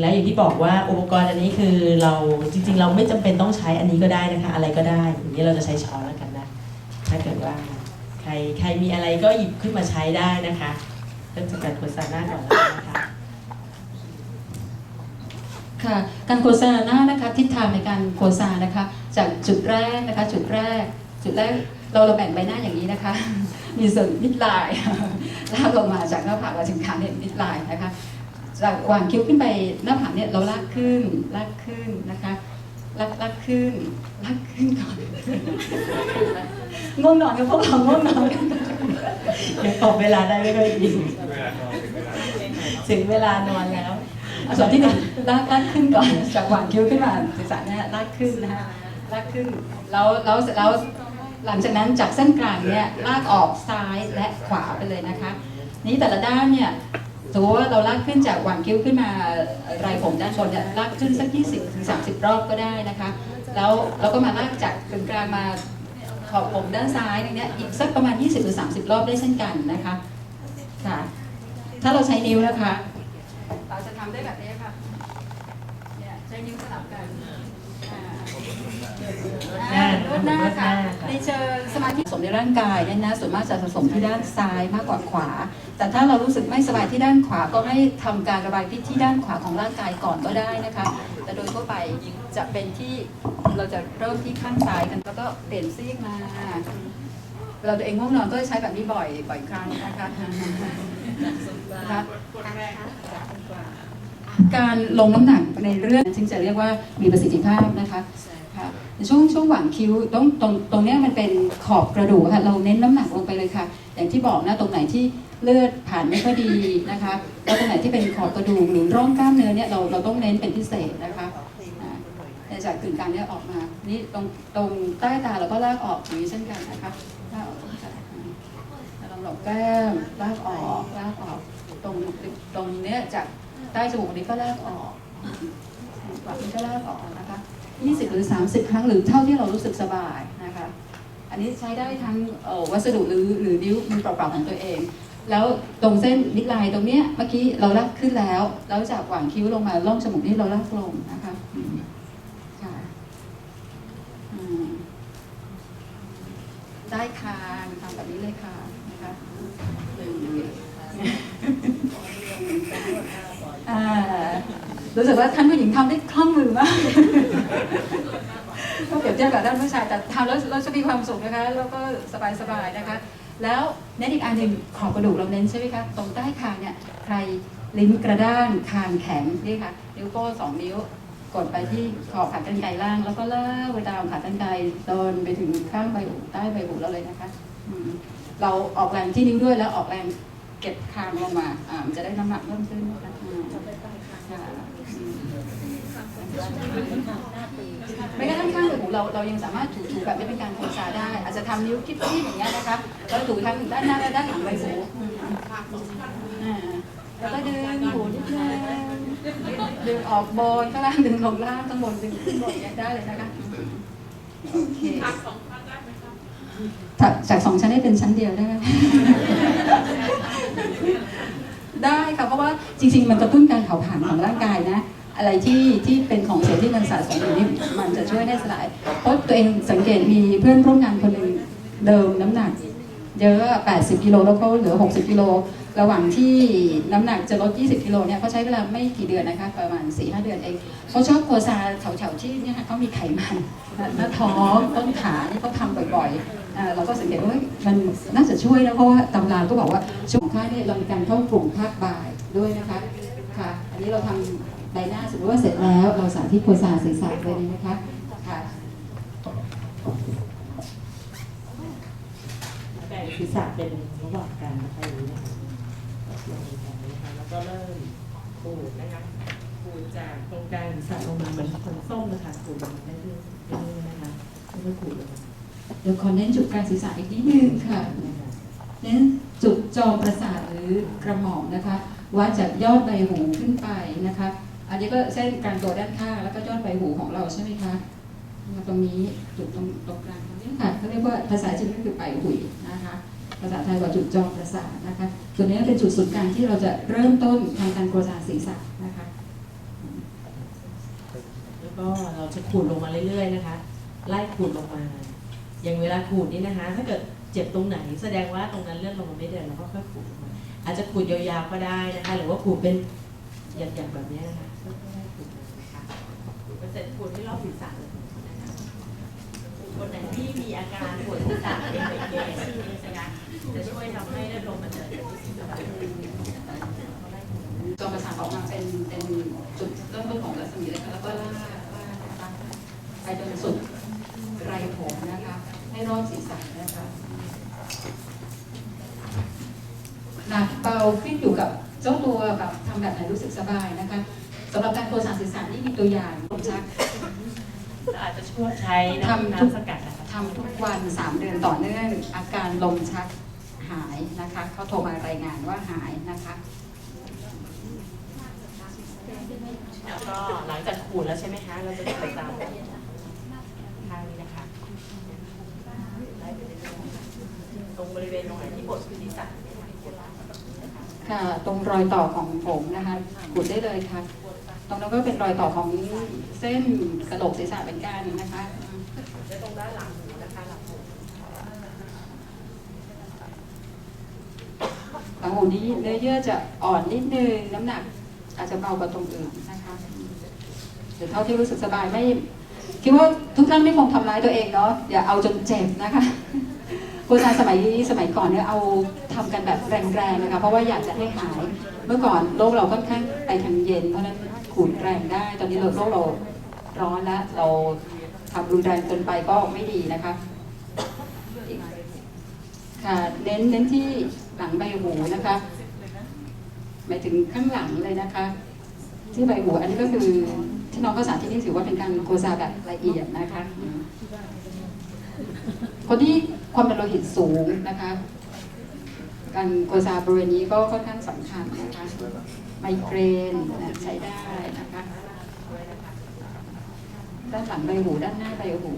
แล้วอย่างที่บอกว่าอุปกรณ์อันนี้คือเราจริง ๆ เราไม่จำเป็นต้องใช้อันนี้ก็ได้นะคะ อะไรก็ได้อย่างนี้เราจะใช้ช้อนแล้วกันนะถ้าเกิดว่าใครใครมีอะไรก็หยิบขึ้นมาใช้ได้นะคะเริ่มจากการโฆษณาก่อนแล้วนะคะค่ะการโฆษณาหน้านะคะทิศทางในการโฆษณานะคะ จากจุดแรกนะคะจุดแรก จุดแรกเราเราแบ่งใบหน้าอย่างนี้นะคะ มีส่วนมิดไลน์ลากลงมาจากหน้าผากมาถึงขาเนี่ยมิดไลน์นะคะ จากวางคิ้วขึ้นไปหน้าผากเนี่ยเราลากขึ้นลากขึ้นนะคะลากลากขึ้นลากขึ้นก่อนง่วงนอนกับพวกเราง่วงนอนยังตอบเวลาได้ไม่ค่อยดีถึงเวลานอนแล้วส่วนที่หนึ่งลากลากขึ้นก่อนจากหวางคิ้วขึ้นมาศีรษะเนี่ยลากขึ้นนะคะลากขึ้นแล้วแล้วแล้วหลังจากนั้นจากเส้นกลางเนี่ยลากออกซ้ายและขวาไปเลยนะคะ นี้แต่ละด้านเนี่ย สมมติว่าเราลากขึ้นจากหว่างคิ้วขึ้นมาไรผมด้านบนเนี่ยลากขึ้นสัก 20ถึง30 รอบก็ได้นะคะ แล้วเราก็มาลากจากกึ่งกลางมาขอบผมด้านซ้ายเนี่ยอีกสักประมาณ 20หรือ30 รอบได้เช่นกันนะคะค่ะ ถ้าเราใช้นิ้วนะคะ เราจะทำได้แบบนี้ค่ะเนี่ยใช้นิ้วสลับกัน นวดหน้าค่ะในเชิงสมาธิสมในร่างกายเนี่ยนะส่วนมากจะสะสมที่ด้านซ้ายมากกว่าขวา แต่ถ้าเรารู้สึกไม่สบายที่ด้านขวาก็ให้ทำการระบายพิษที่ด้านขวาของร่างกายก่อนก็ได้นะคะ แต่โดยทั่วไปจะเป็นที่เราจะเริ่มที่ข้างซ้ายกันแล้วก็เปลี่ยนซีกมาเราตัวเองง่วงนอนก็ใช้แบบนี้บ่อยบ่อยครั้งนะคะการลงน้ำหนักในเรื่องจึงจะเรียกว่ามีประสิทธิภาพนะคะ ช่วงช่วงหว่างคิ้วตรงตรงตรงเนี้ยมันเป็นขอบกระดูกค่ะ เราเน้นน้ำหนักลงไปเลยค่ะ อย่างที่บอกนะตรงไหนที่เลือดผ่านไม่ค่อยดีนะคะแล้วตรงไหนที่เป็นขอบกระดูกหรือร่องกล้ามเนื้อเนี่ยเราเราต้องเน้นเป็นพิเศษนะคะแต่จากกึ่งกลางเนี่ยออกมา นี่ตรงตรงใต้ตาเราก็ลากออกอย่างนี้เช่นกันนะคะลากออกตราอ่าแล้วลองหลบแก้มลากออกลากออก ตรงตรงเนี้ยจากใต้จมูกนี้ก็ลากออกปากนี้ก็ลากออกนะคะ 20 หรือ 30 ครั้งหรือเท่าที่เรารู้สึกสบายนะคะ อันนี้ใช้ได้ทั้งวัสดุหรือหรือนิ้วมือเปล่าๆของตัวเอง แล้วตรงเส้นมิดไลน์ตรงเนี้ยเมื่อกี้เราลากขึ้นแล้ว แล้วจากหว่างคิ้วลงมาล่องจมูกนี่เราลากลงนะคะค่ะได้ค่ะทำแบบนี้เลยค่ะนะคะรู้สึกว่าท่านผู้หญิงทำได้คล่องมือมาก ก็เปรียบเทียบกับท่านผู้ชายแต่ทำแล้วเราจะมีความสุขนะคะแล้วก็สบายๆนะคะ แล้วเน้นอีกอันหนึ่งขอบกระดูกเราเน้นใช่ไหมคะตรงใต้คางเนี่ยใครลิ้นกระด้างคางแข็งนี่ค่ะนิ้วโป้งสองนิ้วกดไปที่ขอบขากรรไกรล่าง แล้วก็ลากไปตามขากรรไกรโดนไปถึงข้างใบหูใต้ใบหูเราเลยนะคะเราออกแรงที่นิ้วด้วยแล้วออกแรงเก็บคางลงมาอ่ามันจะได้น้ำหนักเพิ่มขึ้นนะคะอืมค่ะอืม ไม่กระทั่งข้างใบหูเราเรายังสามารถถูๆแบบไม่เป็นการโคซาได้ อาจจะทำนิ้วคิดๆอย่างเงี้ยนะคะแล้วถูทั้งด้านหน้าและด้านหลังใบหูอืมอ่าแล้วก็ดึงหูนิดนึงดึงออกบนข้างล่างดึงลงล่างข้างบนดึงขึ้นบนเนี่ยได้เลยนะคะโอเคจากจากสองชั้นให้เป็นชั้นเดียวได้ไหมได้ค่ะเพราะว่าจริง ๆ มันกระตุ้นการเผาผลาญของร่างกายนะ อะไรที่ที่เป็นของเสียที่มันสะสมอยู่นี่มันจะช่วยได้สลายเพราะตัวเองสังเกตมีเพื่อนร่วมงานคนหนึ่งเดิมน้ำหนัก เยอะ 80 กิโลแล้วเขาเหลือ 60 กิโล ระหว่างที่น้ำหนักจะลด 20 กิโลเนี่ยเขาใช้เวลาไม่กี่เดือนนะคะ ประมาณ 4-5 เดือนเองเขาชอบโคซาแถวๆที่เนี่ยค่ะเขามีไขมันหน้าท้องต้นขานี่เขาทำบ่อยๆเราก็สังเกตว่าเฮ้ยมันน่าจะช่วยนะเพราะว่าตำราก็บอกว่าช่วงค่ายเนี่ยเรามีการเข้ากลุ่มภาคบ่ายด้วยนะคะค่ะ อันนี้เราทำ ใบหน้าสมมติว่าเสร็จแล้วเราสาธิตโคซาศีรษะเลยนะคะค่ะแบ่งศีรษะเป็นระหว่างกันนะคะอย่างนี้นะคะลงแบบนี้นะคะแล้วก็เริ่มขูดนะคะขูดจากตรงกลางศีรษะลงมาเหมือนคนส้มนะคะขูดลงมาเรื่อยๆเรื่อยๆนะคะไม่ขูดลงมาเดี๋ยวขอเน้นจุดกลางศีรษะอีกนิดนึงค่ะนะคะเน้นจุดจอมประสาทหรือกระหม่อมนะคะวัดจากยอดใบหูขึ้นไปนะคะ อันนี้ก็เส้นกลางตัวด้านข้างแล้วก็ยอดใบหูของเราใช่ไหมคะมาตรงนี้จุดตรงตรงกลางตรงนี้ค่ะเขาเรียกว่าภาษาจีนก็คือไปหุยนะคะ ภาษาไทยว่าจุดจอมประสาทนะคะส่วนนี้เป็นจุดศูนย์กลางที่เราจะเริ่มต้นทำการโคจรศีรษะนะคะอืมก็เราจะขูดลงมาเรื่อยๆนะคะ ไล่ขูดลงมา อย่างเวลาขูดนี่นะคะ ถ้าเกิดเจ็บตรงไหน แสดงว่าตรงนั้นเลือดลงมาไม่เดินเราก็ค่อยขูดลงมาอาจจะขูดยาวๆก็ได้นะคะ หรือว่าขูดเป็น หยักๆแบบนี้นะคะค่อยๆขูดมานะคะขูดไปเสร็จขูดที่รอบศีรษะเลยนะคะคนไหนที่มีอาการปวดศีรษะเป็นเกย์นะคะจะช่วยทำให้เลือดลมมันเดินไปที่ศีรษะจอประสาทออกมาเป็นเป็นจุดเริ่มต้นของรัศมีเลยค่ะแล้วก็ลากลากนะคะไปจนสุดไรผมนะคะ ให้รอบศีรษะนะคะหนักเบาขึ้นอยู่กับ เจ้าตัวแบบทำแบบไหนรู้สึกสบายนะคะสำหรับการโกนสารศีรษะนี่มีตัวอย่างลมชักอาจจะช่วยใช้น้ำน้ำสกัดนะคะทำทุกวัน 3 เดือนต่อเนื่องอาการลมชักหายนะคะเขาโทรมารายงานว่าหายนะคะแล้วก็หลังจากขูดแล้วใช่ไหมคะเราจะขูดตามข้างนี้นะคะไล่ไปเรื่อยๆตรงบริเวณตรงไหนที่ปวดศีรษะเนี่ย ค่ะตรงรอยต่อของผมนะคะขูดได้เลยค่ะ ตรงนั้นก็เป็นรอยต่อของเส้นกระโหลกศีรษะเป็นกันนะคะและตรงด้านหลังหูนะคะหลังหูหลังหูนี้เนื้อเยื่อจะอ่อนนิดนึงน้ำหนักอาจจะเบากว่าตรงอื่นนะคะหรือเท่าที่รู้สึกสบายไม่คิดว่าทุกท่านไม่คงทำร้ายตัวเองเนาะอย่าเอาจนเจ็บนะคะ ฆษณาสมัยสมัยก่อนเนี่ยเอาทำกันแบบแรงๆนะคะเพราะว่าอยากจะให้หาย เมื่อก่อนโลกเราค่อนข้างไปทางเย็น เพราะนั้นขูดแรงได้ ตอนนี้โลกเราร้อนแล้วเราทำรุนแรงจนไปก็ไม่ดีนะคะค่ะเน้นเน้นที่หลังใบหูนะคะหมายถึงข้างหลังเลยนะคะ ที่ใบหูอันนี้ก็คือที่น้องข้าสาที่นี่ถือว่าเป็นการโกซาแบบละเอียดนะคะคนที่ ความดันโลหิตสูงนะคะ การโกซาบริเวณนี้ก็ค่อนข้างสำคัญนะคะ ไมเกรนนะใช้ได้นะคะ ด้านหลังใบหูด้านหน้าใบหู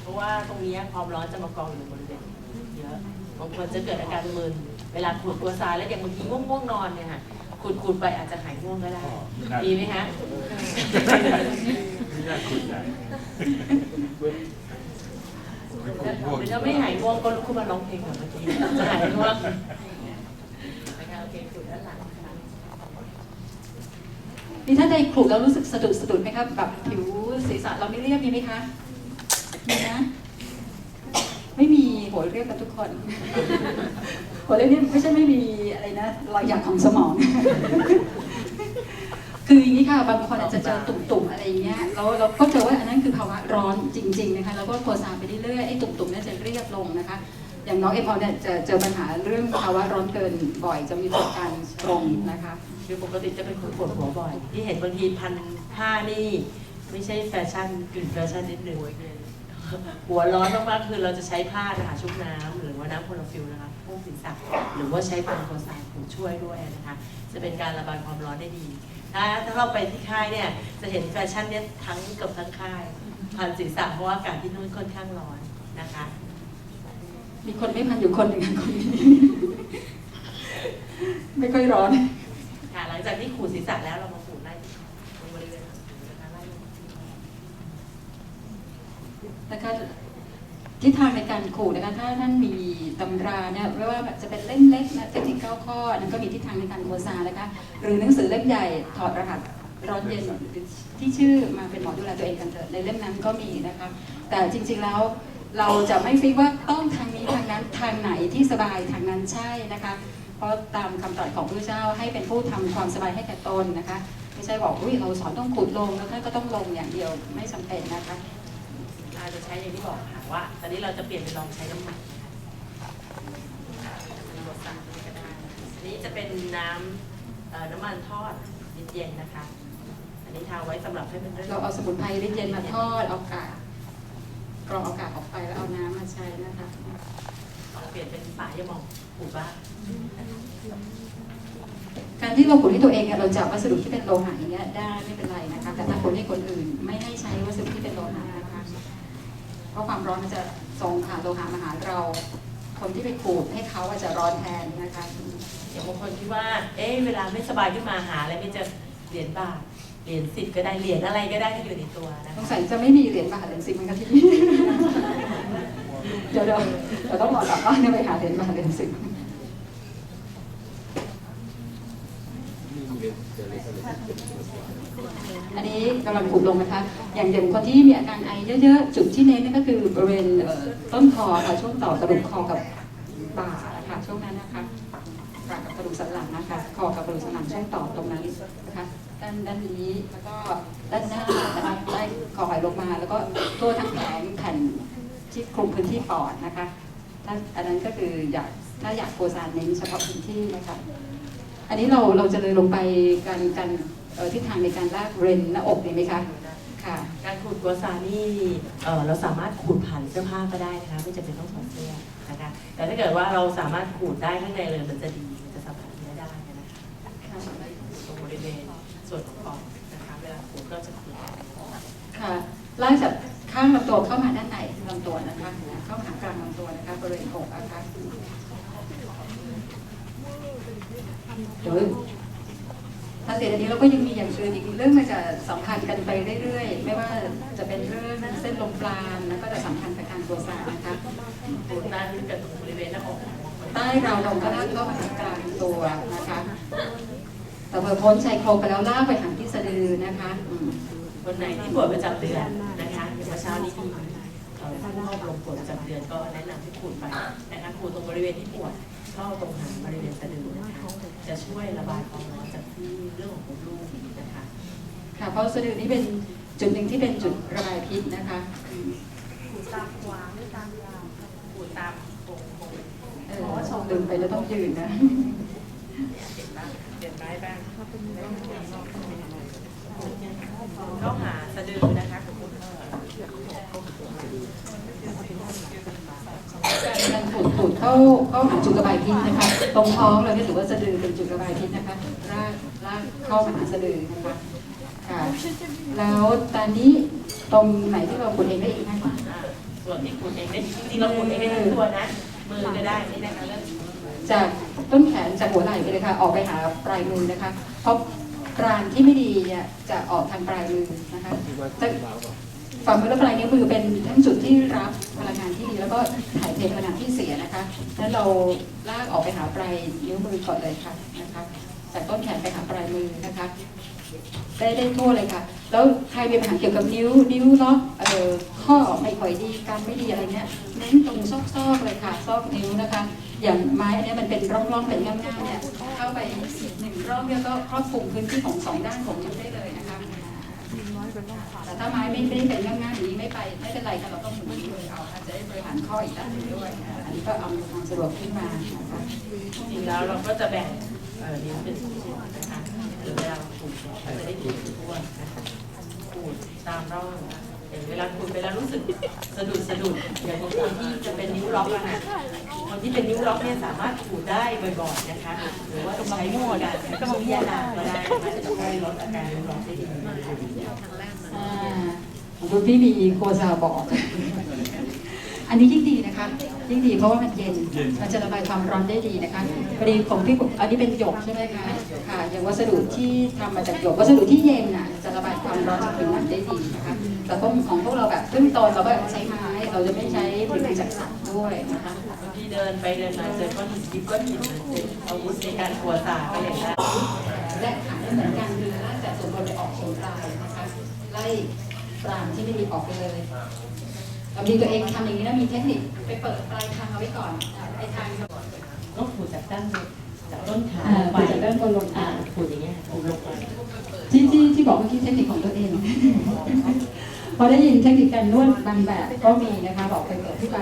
เพราะว่าตรงนี้ความร้อนจะมากองอยู่บริเวณนี้เยอะบางคนจะเกิดอาการมึนเวลาขูดตัวซ้ายแล้วอย่างบางทีง่วงง่วงๆนอนเนี่ยค่ะขูดขูดๆไปอาจจะหายง่วงก็ได้ ดีไหมคะไม่ได้คุยได้หรือ ถ้าไม่หายง่วงก็ลุกขึ้นมาร้องเพลงแบบเมื่อกี้จะหายง่วงนะคะโอเคขูดด้านหลังค่ะนี่ถ้าใดขูดแล้วรู้สึกสะดุดสะดุดไหมครับแบบผิวศีรษะเราไม่เรียบมีไหมคะมีนะ ไม่มีหัวเรียบกันทุกคนหัวเรียบนี่ไม่ใช่ไม่มีอะไรนะรอยหยักของสมอง คืออย่างนี้ค่ะบางคนอาจจะเจอตุ่มๆอะไรอย่างเงี้ยแล้วเราก็เจอว่าอันนั้นคือภาวะร้อนจริง ๆ นะคะแล้วก็โคซาไปเรื่อยๆไอ้ตุ่มๆเนี่ยจะเรียบลงนะคะ อย่างน้องเอพอเนี่ยจะเจอปัญหาเรื่องภาวะร้อนเกินบ่อยจะมีประสบการณ์ตรงนะคะคือปกติจะเป็นคนปวดหัวบ่อย ที่เห็นบางทีพันผ้านี่ ไม่ใช่แฟชั่นกึ่งแฟชั่นนิดหนึ่ง หัวร้อนมากๆคือเราจะใช้ผ้านะคะชุบน้ำหรือว่าน้ำโคลอฟิลนะคะพวกศีรษะหรือว่าใช้โปรโคไซด์ผูช่วยด้วยนะคะจะเป็นการระบายความร้อนได้ดี ถ้าถ้าเราไปที่ค่ายเนี่ยจะเห็นแฟชั่นเนี่ยทั้งเกือบทั้งค่ายพันศีรษะเพราะว่าอากาศที่นู่นค่อนข้างร้อนนะคะ มีคนไม่พันอยู่คนหนึ่งค่ะคนนี้ไม่ค่อยร้อนค่ะหลังจากที่ขูดศีรษะแล้วเรามาขูดไล่ที่คอตรงบริเวณหลังหูนะคะไล่ลงที่คอ นะคะทิศทางในการขูดนะคะถ้าท่านมีตำราเนี่ยไม่ว่าจะเป็นเล่มเล็กนะเทคนิคเก้าข้อนั้นก็มีทิศทางในการโฆษณานะคะหรือหนังสือเล่มใหญ่ถอดรหัสร้อนเย็นที่ชื่อมาเป็นหมอดูแลตัวเองกันเถอะในเล่มนั้นก็มีนะคะ แต่จริง ๆแล้วเราจะไม่ฟิกว่าต้องทางนี้ทางนั้นทางไหนที่สบายทางนั้นใช่นะคะ เพราะตามคำตรัสของพระเจ้าให้เป็นผู้ทำความสบายให้แก่ตนนะคะ ไม่ใช่บอกอุ้ยเราสอนต้องขุดลงแล้วท่านก็ต้องลงอย่างเดียวไม่จำเป็นนะคะ จะใช้อย่างที่บอกค่ะว่า ตอนนี้เราจะเปลี่ยนเป็นลองใช้น้ำมันนะคะเป็นรสสันก็ได้อันนี้จะเป็นน้ำเอ่อน้ำมันทอดเย็นๆนะคะ อันนี้ทาไว้สำหรับให้เป็นเรื่องเราเอาสมุนไพรริดเย็นมาทอดเอากากกรองเอากากออกไปแล้วเอาน้ำมาใช้นะคะลองเปลี่ยนเป็นฝายาหมองผูบ้างการที่เราขนให้ตัวเองเนี่ยเราจับวัสดุที่เป็นโลหะอย่างเงี้ยได้ไม่เป็นไรนะคะ แต่ถ้าขนให้คนอื่น ไม่ให้ใช้วัสดุที่เป็นโลหะนะคะ เพราะความร้อนมันจะส่งผ่านโลหะมาหาเรา คนที่ไปขูดให้เขาอาจจะร้อนแทนนะคะอย่างบางคนคิดว่า เอ๊ะเวลาไม่สบายขึ้นมาหาอะไรไม่เจอเหรียญบาทเหรียญสิบก็ได้เหรียญอะไรก็ได้ที่อยู่ในตัวนะสงคะสัยจะไม่มีเหรียญบาทเหรียญสิบมันก็ที่นี่เดี๋ยวเดี๋ยวเดี๋ยวต้องรอกลับบ้านเนี่ยไปหาเหรียญบาทเหรียญสิบอั อันนี้กำลังขุดลงนะคะ อย่างอย่างคนที่มีอาการไอเยอะๆ จุดที่เน้นนั่นก็คือบริเวณต้นคอค่ะช่วงต่อกระดูกคอกับบ่านะคะช่วงนั้นนะคะบ่ากับกระดูกสันหลังนะคะ คอกับกระดูกสันหลังช่วงต่อตรงนั้นนะคะด้านด้านนี้แล้วก็ด้านหน้านะคะไล่คอหอยลงมา แล้วก็ทั่วทั้งแผงแผ่นที่คลุมพื้นที่ปอดนะคะถ้าอันนั้นก็คืออยากถ้าอยากโกซานเน้นเฉพาะพื้นที่นะคะ อันนี้เราเราจะเลยลงไปการการ ทิศทางในการลากเรนหน้าอกดีไหมคะค่ะ การขูดกัวซานี่เอ่อเราสามารถขูดผ่านเสื้อผ้าก็ได้นะคะไม่จำเป็นต้องถอดเสื้อนะคะ แต่ถ้าเกิดว่าเราสามารถขูดได้ข้างในเลยมันจะดีมันจะสัมผัสเนื้อได้นะคะตรงบริเวณส่วนของปอดนะคะเวลาขูดก็จะขูดค่ะลากจากข้างลำตัวเข้ามาด้านในลำตัวนะคะ เข้าหากลางลำตัวนะคะบริเวณอกนะคะเดี๋ยว ถ้าเสร็จอันนี้เราก็ยังมีอย่างอื่นอีกเรื่องมันจะสัมพันธ์กันไปเรื่อยๆ ไม่ว่าจะเป็นเรื่องเส้นลมปราณแล้วก็จะสัมพันธ์กับการตัวสารนะคะขูดด้านขึ้นกับตรงบริเวณหน้าอกใต้ราวนมก็ลากเข้ามาหากลางตัวนะคะแต่พอพ้นชายโครงไปแล้วลากไปหางที่สะดือนะคะอืมคนไหนที่ปวดประจำเดือนนะคะเมื่อเช้านี้มีเอ่อผู้เข้าลงปวดประจำเดือนก็แนะนำให้ขูดไปนะคะขูดตรงบริเวณที่ปวดเข้าตรงหางบริเวณสะดือนะคะ จะช่วยระบายความร้อนจากที่เรื่องของมดลูกนะคะค่ะเพราะสะดือนี่เป็นจุดหนึ่งที่เป็นจุดระบายพิษนะคะอืมขูดตามขวางหรือตามยาวขูดตามโค้งโค้งเออลืมไปแล้วต้องยืนนะเปลี่ยนบ้างเปลี่ยนไม้บ้างเข้าหาสะดือนะคะขอบคุณค่ะ การขูดขูด เข้าเข้าหาจุดระบายพิษนะคะ ตรงท้องเราเนี่ยถือว่าสะดือเป็นจุดระบายพิษนะคะลากลากเข้ามาหาสะดือนะคะค่ะแล้วตอนนี้ตรงไหนที่เราขูดเองได้อีกไหมคะอ่าส่วนที่ขูดเองได้จริงๆเราขูดเองได้ทั้งตัวนะมือก็ได้นี่นะคะเริ่มจากต้นแขนจากหัวไหล่ไปเลยค่ะ ออกไปหาปลายมือนะคะ เพราะกรานที่ไม่ดีเนี่ยจะออกทางปลายมือนะคะ จะฝ่ามือและปลายนิ้วมือเป็นทั้งจุดที่รับพลังงานที่ดีแล้วก็ถ่ายเทพลังงานที่เสียนะคะแล้วเราลากออกไปหาปลายนิ้วมือก่อนเลยค่ะนะคะจากต้นแขนไปหาปลายมือนะคะ ได้ได้ทั่วเลยค่ะ แล้วใครมีปัญหาเกี่ยวกับนิ้วนิ้วล็อกเอ่อข้อไม่ค่อยดีการไม่ดีอะไรเนี้ยเน้นตรงซอกๆเลยค่ะซอกนิ้วนะคะ อย่างไม้อันเนี้ยมันเป็นร่องๆเป็นง่ามๆเนี่ยเข้าไปหนึ่งรอบเนี่ยก็ครอบคลุมพื้นที่ของสองด้านของนิ้วได้เลย แต่ถ้าไม้ไม่ได้เป็นง่ายๆอย่างนี้ไม่ไปไม่เป็นไรค่ะเราต้องหมุนมือเอาอาจจะได้บริหารข้ออีกด้านหนึ่งด้วยอันนี้ก็เอาความสะดวกขึ้นมานะคะจริงแล้วเราก็จะแบ่งเอ่อนิ้วเป็นส่วนนะคะหรือเวลาเราขูดเนี่ยก็จะได้ขูดทั่วนะคะขูดตามร่อง อย่างเวลาขูดไปแล้วรู้สึกสะดุดสะดุดอย่างบางคนที่จะเป็นนิ้วล็อกอะค่ะคนที่เป็นนิ้วล็อกเนี่ยสามารถขูดได้บ่อยๆนะคะ หรือว่าใช้วิธีการก็วิทยานาก็ได้นะคะจะช่วยลดอาการนิ้วล็อกได้ดีอ่าของคุณพี่มีโคซาบอก อันนี้ยิ่งดีนะคะ ยิ่งดีเพราะว่ามันเย็น มันจะระบายความร้อนได้ดีนะคะพอดีของพี่อันนี้เป็นหยกใช่ไหมคะ ค่ะ อย่างวัสดุที่ทำมาจากหยกวัสดุที่เย็นน่ะจะระบายความร้อนจากผิวหนังได้ดีนะคะ แต่พวกของพวกเราแบบขึ้นต้นเราก็ใช้ไม้เราจะไม่ใช้ผลิตจากสัตว์ด้วยนะคะทีเดินไปเดินมาเจอก้อนหินดิบก้อนหินเอาวุธในการกลัวตาก็อย่างได้และขาไม่เหมือนกันคือลากจากส่วนบนไปออกเฉียงปลายนะคะไล่ปลายที่ไม่ดีออกไปเลยเราดีตัวเองทำอย่างนี้แล้วมีเทคนิคไปเปิดปลายทางเอาไว้ก่อนอ่าไอ้ทางต้องขูดจากด้านจากต้นขาลงไปดจากด้านบนลงอ่าขูดอย่างเงี้ยขูดลงไปที่ที่ที่บอกเมื่อกี้เทคนิคของตัวเอง พอได้ยินเทคนิคการนวดบางแบบก็มีนะคะบอกไปเปิดที่ไป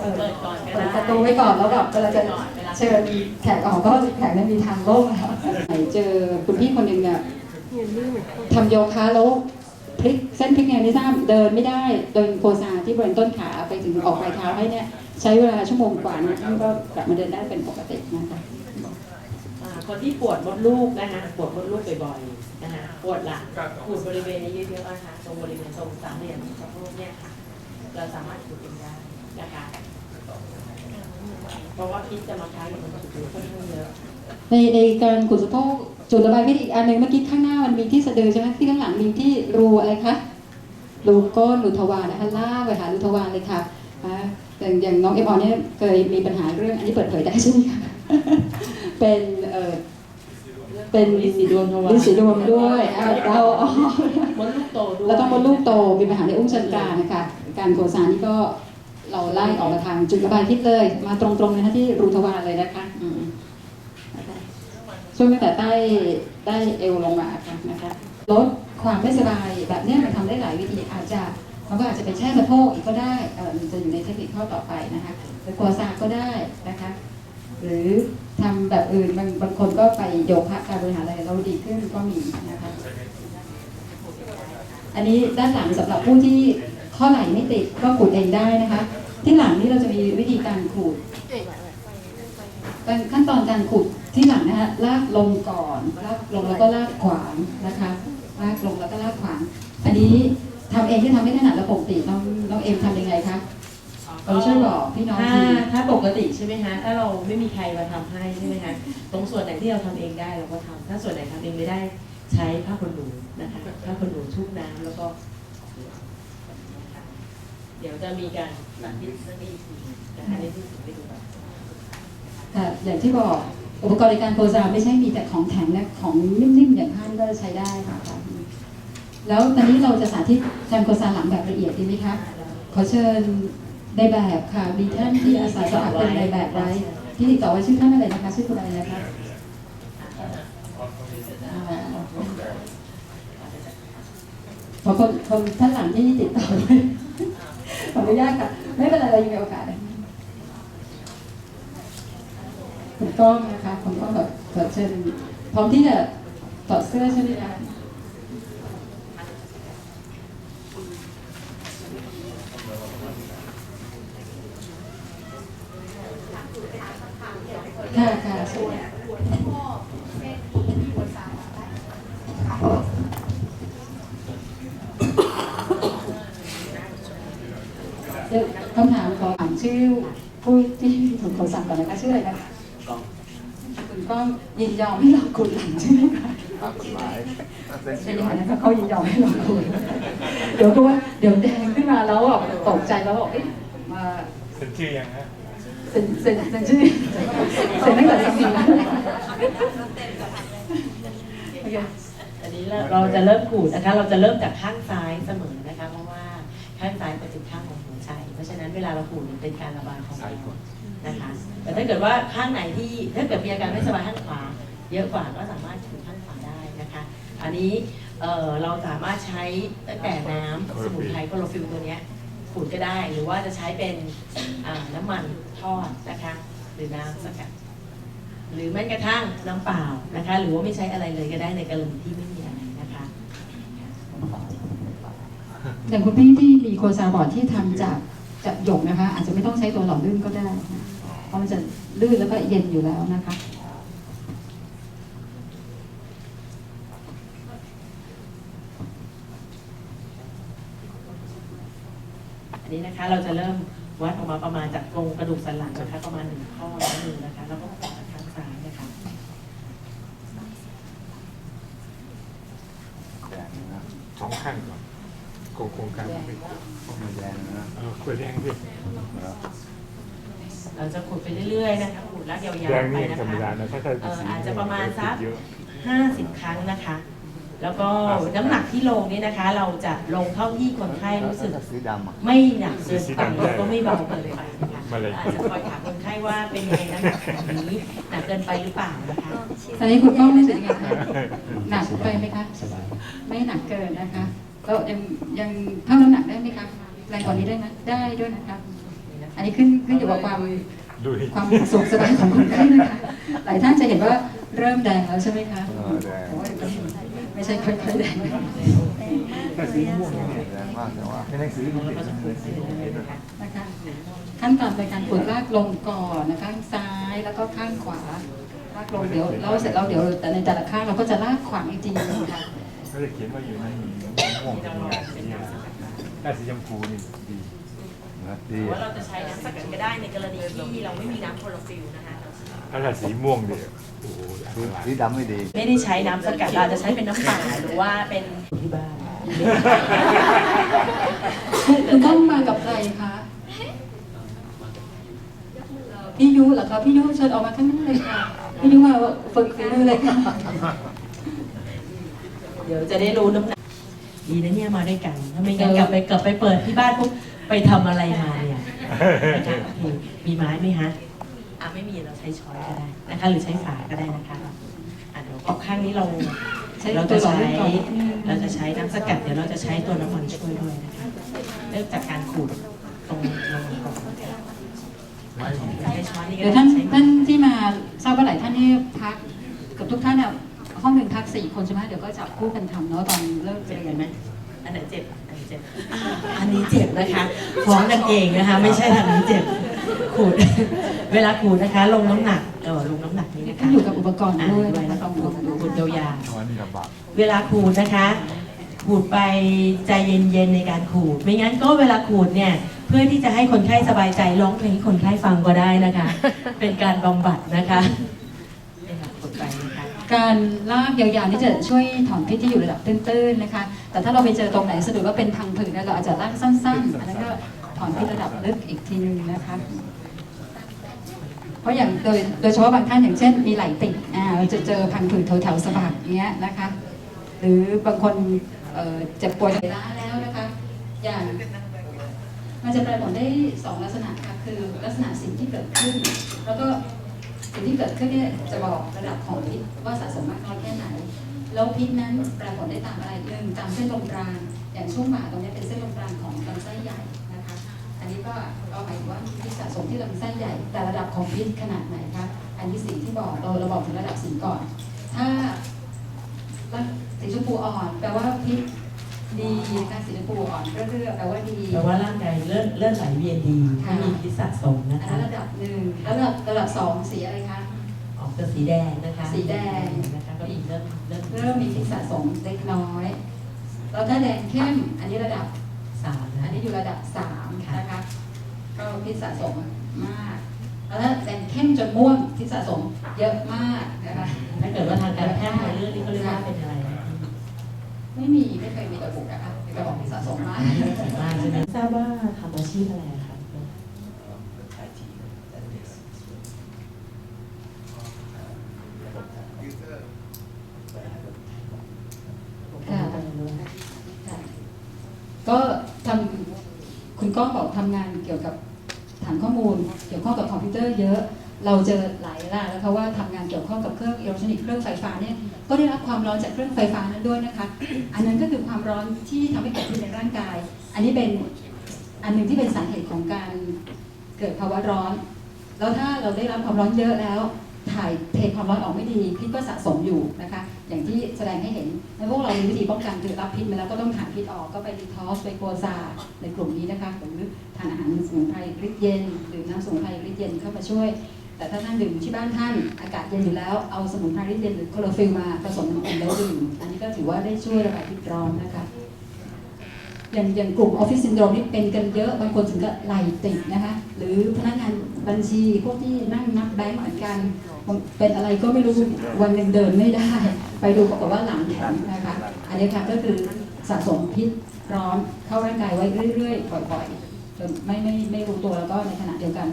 เปิดเปิดก่อนเปิดประตูไว้ก่อนแล้วแบบเวลาจะเชิญแขกออกก็แขกนั้นมีทางโล่งแล้วเจอคุณพี่คนหนึ่งเนี่ยทำโยคะแล้วพลิกเส้นพลิกไงไม่ทราบเดินไม่ได้โดนโคซาที่บริเวณต้นขาไปถึงออกปลายเท้าให้เนี่ย ใช้เวลาชั่วโมงกว่านะท่านก็กลับมาเดินได้เป็นปกตินะคะ คนที่ปวดมดลูกนะคะปวดมดลูกบ่อยๆนะคะปวดหลังขูดบริเวณนี้เยอะๆนะคะตรงบริเวณทรงสามเหลี่ยมสะโพกเนี่ยค่ะเราสามารถขูดเองได้นะคะเพราะว่าพิษจะมาค้างอยู่บนผิวค่อนข้างเยอะในในการขุดสะโพกจุดระบายพิษอีกอันหนึ่งเมื่อกี้ข้างหน้ามันมีที่สะดือใช่ไหมที่ข้างหลังมีที่รูอะไรคะรูก้นรูทวารนะคะลากไปหารูทวารเลยค่ะอ่าอย่างอย่างน้องเอฟออนเนี่ยเคยมีปัญหาเรื่องอันนี้เปิดเผยได้ใช่ไหมคะ เป็นเอ่อเป็นลิ้นสีดวงทวารลิ้นสีดวงด้วยอ่าเราอ๋อมดลูกโตด้วยแล้วก็มดลูกโตมีปัญหาในอุ้งเชิงกรานนะคะ การโคซานนี่ก็เราไล่ออกมาทางจุดระบายพิษเลย มาตรงๆเลยนะที่รูทวารเลยนะคะอืมนะคะช่วงตั้งแต่ใต้ใต้เอวลงมาค่ะนะคะลดความไม่สบายแบบเนี้ยมันทำได้หลายวิธีอาจจะมันก็อาจจะไปแช่สะโพกอีกก็ได้เออมันจะอยู่ในเทคนิคข้อต่อไปนะคะหรือโคซานก็ได้นะคะ หรือทำแบบอื่นบางบางคนก็ไปโยคะการบริหารอะไรเราดีขึ้นก็มีนะคะอันนี้ด้านหลังสำหรับผู้ที่ข้อไหล่ไม่ติดก็ขูดเองได้นะคะ ที่หลังนี่เราจะมีวิธีการขูดขั้นตอนการขูดที่หลังนะคะลากลงก่อนลากลงแล้วก็ลากขวางนะคะลากลงแล้วก็ลากขวาง อันนี้ทำเองที่ทำไม่ถนัดแล้วปกติน้องน้องเอ็มทำยังไงคะ เราช่วยบอกพี่น้องถ้าทีถ้าปกติใช่ไหมฮะถ้าเราไม่มีใครมาทำให้ใช่ไหมฮะตรงส่วนไหนที่เราทำเองได้เราก็ทำถ้าส่วนไหนทำเองไม่ได้ใช้ผ้าขนหนูนะคะผ้าขนหนูชุบน้ำแล้วก็ เดี๋ยวจะมีการสาธิตสักนิดนึงนะคะในที่สุดไปดูกันค่ะอย่างที่บอกอุปกรณ์ในการโพสาไม่ใช่มีแต่ของแข็งและของนิ่มๆอย่างท่านก็ใช้ได้ค่ะแล้วตอนนี้เราจะสาธิตการโฆษณาหลังแบบละเอียดดีไหมคะขอเชิญ ในแบบค่ะ มีท่านที่อาสาสมัครเป็นในแบบไว้ ที่ติดต่อไว้ชื่อท่านอะไรนะคะ ชื่อคุณอะไรนะคะขอคนคนท่านหลังที่ติดต่อไว้ขออนุญาตค่ะ ไม่เป็นไรเรายังมีโอกาสคุณก้องนะคะคุณก้องแบบขอเชิญพร้อมที่จะถอดเสื้อใช่ไหมคะ ค่ะค่ะสวยเดี๋ยวคำถามขอถามชื่อผู้ที่ถูกโทรศัพท์ก่อนนะคะชื่ออะไรนะคะคุณก้องยินยอมให้เราขุดหลังใช่ไหมคะตามกฎหมายถ้าเซ็นใช่ชื่อไหมคะเขายินยอมให้เราขุดเดี๋ยวก็ว่าเดี๋ยวแดงขึ้นมาแล้วแบบตกใจแล้วบอกเอ๊ะมาเซ็นชื่อยังฮะ เซ็นเซ็นเซ็นชื่อเซ็นตั้งแต่สมัยนั้นโอเค อันนี้เราเราจะเริ่มขูดนะคะ เราจะเริ่มจากข้างซ้ายเสมอนะคะ เพราะว่าข้างซ้ายเป็นจุดข้างของหัวใจ เพราะฉะนั้นเวลาเราขูดเนี่ยเป็นการระบายของเรานะคะ แต่ถ้าเกิดว่าข้างไหนที่ถ้าเกิดมีอาการไม่สบายข้างขวา เยอะกว่าก็สามารถขูดข้างขวาได้นะคะ อันนี้เอ่อเราสามารถใช้ตั้งแต่น้ำสมุนไพรโคโรฟิลตัวเนี้ย ขูดก็ได้ หรือว่าจะใช้เป็นน้ำมันทอดนะคะ หรือน้ำสกัดหรือแม้กระทั่งน้ำเปล่านะคะ หรือว่าไม่ใช้อะไรเลยก็ได้ในกรณีที่ไม่มีอะไรนะคะอย่างคุณพี่ที่มีโคซาบอร์ดที่ทำจากจากหยกนะคะ อาจจะไม่ต้องใช้ตัวหล่อลื่นก็ได้เพราะมันจะลื่นแล้วก็เย็นอยู่แล้วนะคะ อั นนี้นะคะเราจะเริ่มวัดออกมาประมาณจากตรงกระดูกสันหลังนะคะประมาณหนึ่งข้อแล้วหนึ่งนะคะแล้วก็ขวาข้างซ้ายนะคะแดงนะสองข้างก่อนโครงโครงการมันเป็นมีแดงนะเออขวดแดงพี่แล้วเราจะขูดไปเรื่อยๆนะคะขูดลากยาวแดงๆไปนี่นะธรรมคะดานะถ้าถ้าเอ่ออาจจะประมาณสัก เยอะ 50 ครั้งนะคะ แล้วก็น้ำหนักที่ลงนี่นะคะ เราจะลงเท่าที่คนไข้รู้สึกสีดำอะ ไม่หนักเกินไปแล้วก็ไม่เบาเกินไปนะคะอาจจะคอยถามคนไข้ว่าเป็นยังไงน้ำหนักแบบนี้หนักเกินไปหรือเปล่านะคะ ตอนนี้คุณก้องรู้สึกยังไงคะหนักไปไหมคะไม่หนักเกินนะคะก็ยังยังเท่าน้ำหนักได้ไหมคะแรงกว่านี้ได้ไหมได้ด้วยนะคะ อันนี้ขึ้นขึ้นอยู่กับความ ดูดิความสุขสบายของคนไข้นะคะ หลายท่านจะเห็นว่าเริ่มแดงแล้วใช่ไหมคะเออแดง โอ้ย ไม่ใช่ค่อยๆแดงถ้าสีม่วงเนี่ยแดงมากแต่ว่าในหนังสือมันเขีก็ยนจะขูดไปเรื่อยๆนะคะนะคะขั้นตอนในการขูดลากลงก่อนนะคะข้างซ้ายแล้วก็ข้างขวาลากลงเดี๋ยวเราเสร็จแล้วเดี๋ยวแต่ในแต่ละข้างเราก็จะลากขวางอีกทีนึงค่ะเขาจะเขียนว่าอยู่ในม่วงเป็นงานสีอะไรถ้าสีชมพูนี่ดีนะดีว่าเราจะใช้น้ำสกัดก็ได้ในกรณีที่เราไม่มีน้ำโคลอฟิลนะคะถ้าถ้าสีม่วงเดียว สีตรายสีดำไม่ดี ไม่ได้ใช้น้ำสกัดเราจะใช้เป็นน้ำเปล่าหรือว่าเป็นที่บ้านคุณต้องมากับใครคะพี่ยุเหรอคะพี่ยุเชิญออกมาข้างหน้าเลยค่ะพี่ยุมาฝึกฝีมือเลยค่ะเดี๋ยวจะได้รู้น้ำหนักดีนะเนี่ยมาด้วยกันถ้าไม่งั้นกลับไปกลับไปเปิดที่บ้านปุ๊บไปทำอะไรมาเนี่ยนะคะโอเคมีไม้ไหมฮะ อะไม่มีเราใช้ช้อนก็ได้นะคะ หรือใช้ฝาก็ได้นะคะอะเดี๋ยวเอาข้างนี้เราใช้เราตัจะวหลอดใช้ก่อนเราจะใช้น้ำสกัดเดี๋ยวเราจะใช้ตัวน้ำมันช่วยด้วยนะคะเริ่มจากการขูดตรงลงก่อนใช้ช้อนนี่ก็เดี๋ยวได้ท่านใช้ท่านที่มาทราบว่าหลายท่านนี่พักกับทุกท่านเนี่ยห้องหนึ่งพักสี่คนใช่ไหมเดี๋ยวก็จับคู่กันทำเนาะตอนเลิกเจ็บเรียนไหมอันไหนเจ็บอันไหน เจ็บ อันนี้เจ็บนะคะฟ้องกันเองนะคะ ไม่ใช่ทางนี้เจ็บขูด เวลาขูดนะคะ ลงน้ำหนักเออลงน้ำหนักนี่นะคะขึ้นอยู่กับอุปกรณ์อ่าด้วยด้วยนะนะคะคะต้องขูลดองดูขูดยาววันนี้ลำบากๆเวลาขูดนะคะ ขูดไปใจเย็นๆในการขูด ไม่งั้นก็เวลาขูดเนี่ยเพื่อที่จะให้คนไข้สบายใจร้องเพลงให้คนไข้ฟังก็ได้นะคะ เป็นการบำบัดนะคะนี่ค่ะขูดไปนะคะ การลากยาวๆนี่จะช่วยถอนพิษที่อยู่ระดับตื้นๆนะคะ แต่ถ้าเราไปเจอตรงไหนสะดุดว่าเป็นพังผืดเนี่ยเราอาจจะลากสั้น ๆ อันนั้นก็ถอนพิษระดับลึกอีกทีนึงนะคะ เพราะอย่างโดยโดยเฉพาะบางท่านอย่างเช่น มีไหลติดอ่าเราจะเจอพังผืดแถวๆสะบักเนี้ยนะคะ หรือบางคนเอ่อเจ็บป่วยล้าแล้วนะคะ อย่างมันจะแปรผลได้สองลักษณะค่ะคือลักษณะสิ่งที่เกิดขึ้น แล้วก็สิ่งที่เกิดขึ้นเนี่ยจะบอกระดับของพิษว่าสะสมมากน้อยแค่ไหน แล้วพิษนั้นแปรผลได้ตามอะไรหนึ่งตามเส้นตรงกลางอย่างช่วงบ่าตรงนี้เป็นเส้นตรงกลางของลำไส้ใหญ่นะคะ อันนี้ก็ก็หมายถึงว่าพิษสะสมที่ลำไส้ใหญ่ แต่ระดับของพิษขนาดไหนคะอันที่สี่ที่บอกเราเราบอกถึงระดับสีก่อน ถ้าสีชมพูอ่อนแปลว่าพิษดีนะคะสีชมพูอ่อนเรื่อยๆแปลว่าดีแต่ว่าร่างกายเลือดเลือดไหลเวียนดีไม่มีพิษสะสมอันะนคะนั้นระดับหนึ่งแล้วระดับระดับสองสีอะไรคะออกจะสีแดงนะคะ สีแดง นะคะก็มีเริ่มเริ่มเริ่มมีพิษสะสมเล็กน้อย แล้วถ้าแดงเข้มอันนี้ระดับ สามอันะนนี้อยู่ระดับสามนะคะ ก็พิษสะสมมาก แล้วถ้าแดงเข้มจนม่วงพิษสะสมเยอะมากนะคะถ้าเกิดว่าทางการแพทย์ในเรื่องนี้ก็เรียกว่าเป็นอะไรนะไม่มีไม่เคยมีระบุนะคะมีแต่บอกพิษสะสมมากมากใช่ไหมทราบว่าทำอาชีพอะไรอะคะ ค่ะ ค่ะก็ทำคุณก้องบอก ทำงานเกี่ยวกับฐานข้อมูล เกี่ยวข้องกับคอมพิวเตอร์เยอะ เราเจอหลายรายแล้วค่ะว่าทำงานเกี่ยวข้องกับเครื่องอิเล็กทรอนิกส์เครื่องไฟฟ้าเนี่ยก็ได้รับความร้อนจากเครื่องไฟฟ้านั้นด้วยนะคะอันนั้นก็คือความร้อนที่ทำให้เกิดขึ้นในร่างกาย อันนี้เป็นอันหนึ่งที่เป็นสาเหตุของการเกิดภาวะร้อน แล้วถ้าเราได้รับความร้อนเยอะแล้ว ถ่ายเทความร้อนออกไม่ดีพิษก็สะสมอยู่นะคะ อย่างที่แสดงให้เห็นในพวกเรามีวิธีป้องกันคือรับพิษมาแล้วก็ต้องถ่าพิษออกก็ไปดีทอสไปโกซาในกลุ่มนี้นะคะหรือทานอาหารสมุนไพรฤทธิ์เย็นหรือน้ำสมุนไพรฤทธิ์เย็นเข้ามาช่วย แต่ถ้าท่านดื่มที่บ้านท่านอากาศเย็นอยู่แล้วเอาสมุนไพรฤทธิ์เย็นหรือโคโลฟิลมาผสมน้ำอุ่นแล้วดื่มอันนี้ก็ถือว่าได้ช่วยระบายพิษร้อนนะคะ อย่างอย่างกลุ่มออฟฟิศซินโดรมนี่เป็นกันเยอะบางคนถึงกับไหลติดนะคะหรือพนักงานบัญชีพวกที่นั่งนับแบงก์เหมือนกัน เป็นอะไรก็ไม่รู้วันหนึ่งเดินไม่ได้ ไปดูปรากฏว่าหลังแข็งนะคะอันนี้ค่ะก็คือสะสมพิษร้อนเข้าร่างกายไว้เรื่อยๆบ่อยๆจนไม่ไม่ไม่รู้ตัวแล้วก็ในขณะเดียวกัน